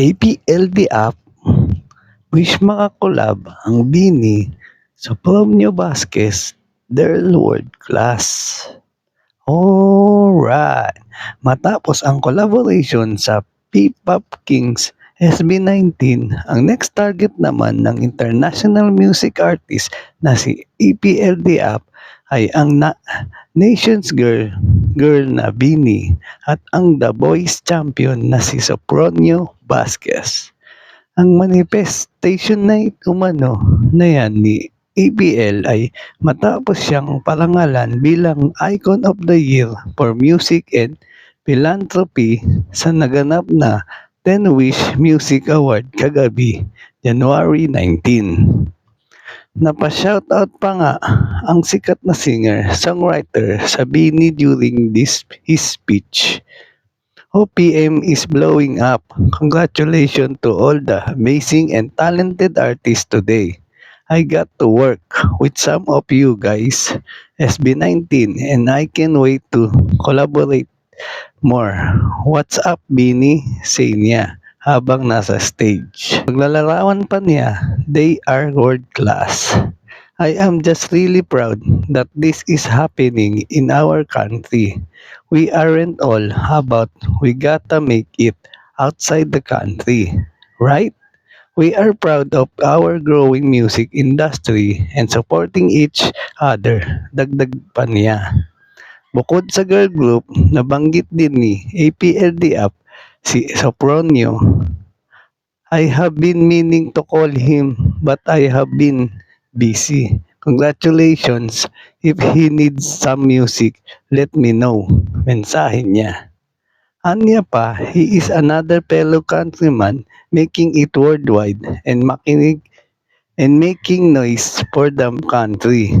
APLD app, wish makakolab ang Bini sa Promio Vasquez, Daryl World Class. Alright! Matapos ang collaboration sa P-Pop Kings SB19, ang next target naman ng international music artist na si APLD app ay ang na Nations Girl, girl na Bini at ang The Boys champion na si Sopronio Vasquez. Ang manifestation na umano na yan ni ABL ay matapos siyang parangalan bilang Icon of the Year for Music and Philanthropy sa naganap na 10 Wish Music Award kagabi, January 19. Napa-shoutout pa nga ang sikat na singer-songwriter sa Bini during this his speech. OPM is blowing up. Congratulations to all the amazing and talented artists today. I got to work with some of you guys, SB19, and I can wait to collaborate more. What's up, Bini? Say niya habang nasa stage. Paglalarawan pa niya, they are world class. I am just really proud that this is happening in our country. We aren't all about we gotta make it outside the country, right? We are proud of our growing music industry and supporting each other. Dagdag pa niya. Bukod sa girl group, nabanggit din ni APLD Up si Sopronio. I have been meaning to call him but I have been busy. Congratulations. If he needs some music, let me know. Mensahe niya. Anya pa, he is another fellow countryman making it worldwide and makinig and making noise for the country.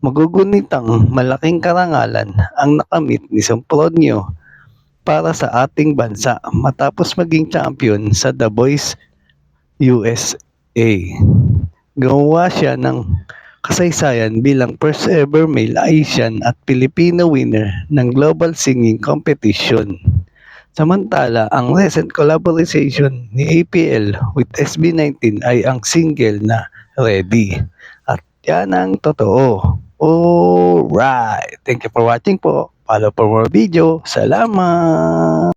Magugunitang malaking karangalan ang nakamit ni Sempronio para sa ating bansa matapos maging champion sa The Voice USA. Gumawa siya ng kasaysayan bilang first ever male Asian at Filipino winner ng Global Singing Competition. Samantala, ang recent collaboration ni APL with SB19 ay ang single na Ready. At yan ang totoo. Alright! Thank you for watching po. Follow for more video. Salamat!